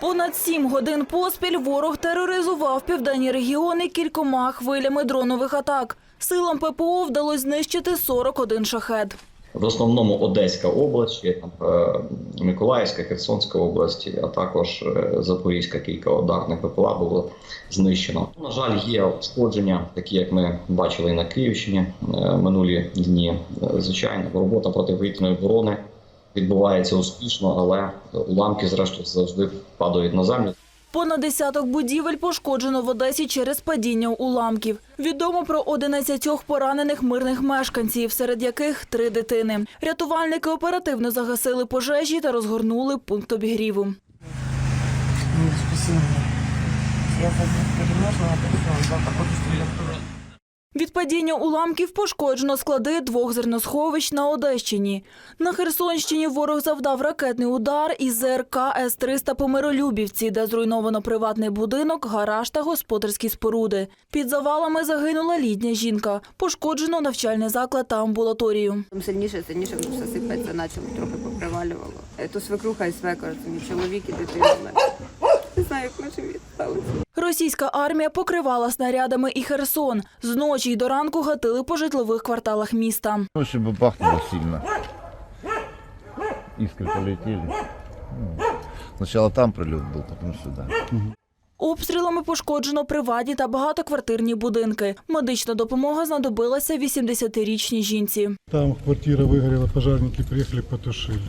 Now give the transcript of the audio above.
Понад сім годин поспіль ворог тероризував південні регіони кількома хвилями дронових атак. Силам ППО вдалося знищити 41 шахет. В основному Одеська область, е, Миколаївська, Херсонська область, а також е, Запорізька кілька ударних БПЛА було знищено. На жаль, є ушкодження, такі як ми бачили і на Київщині е, минулі дні. Звичайно, робота протиповітряної оборони відбувається успішно, але уламки, зрештою, завжди падають на землю. Понад десяток будівель пошкоджено в Одесі через падіння уламків. Відомо про 11 поранених мирних мешканців, серед яких три дитини. Рятувальники оперативно загасили пожежі та розгорнули пункт обігріву. Ну, спасибо. Я за Від падіння уламків пошкоджено склади двох зерносховищ на Одещині. На Херсонщині ворог завдав ракетний удар із ЗРК С-300 по Миролюбівці, де зруйновано приватний будинок, гараж та господарські споруди. Під завалами загинула літня жінка. Пошкоджено навчальний заклад та амбулаторію. Там сильніше, сильніше все сипеться, почало трохи попривалювало. Е, То свекруха і свекор, чоловік і дитина. в мене. Не знаю, як ми живі сталися. Російська армія покривала снарядами і Херсон. Зночі й до ранку гатили по житлових кварталах міста. Ночью бы бахнуло сильно. Искры полетели. Ну, Сначала там прилет был, потом сюда. Обстрілами пошкоджено приватні та багатоквартирні будинки. Медична допомога знадобилася 80-річній жінці. Там квартира выгорела, пожарники приехали, потушили.